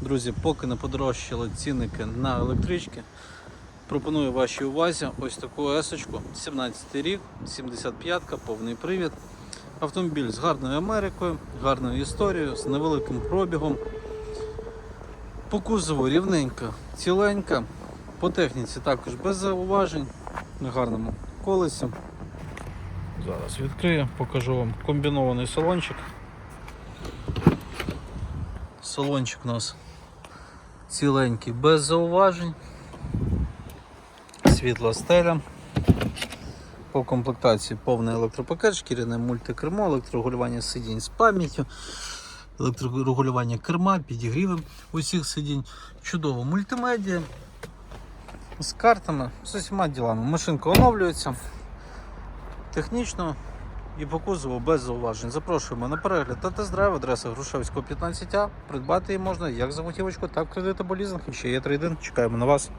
Друзі, поки не подорожчали цінники на електрички, пропоную вашій увазі ось таку есочку, 17 рік, 75-ка, повний привід. Автомобіль з гарною Америкою, гарною історією, з невеликим пробігом. По кузову рівненька, ціленька. По техніці також без зауважень. На гарному колесі. Зараз відкрию, покажу вам комбінований салончик. Салончик у нас ціленький, без зауважень. Світла стеля. По комплектації повний електропакет, шкіряне мультикермо, електрорегулювання сидінь з пам'яттю, електрорегулювання керма, підігріви усіх сидінь, чудово мультимедіа з картами, з усіма ділами. Машинка оновлюється технічно і по кузову без зауважень. Запрошуємо на перегляд та тест-драйв адреса Грушевського 15А. Придбати її можна як за готівочку, так і кредит або лізинг. І ще є трейдинг. Чекаємо на вас.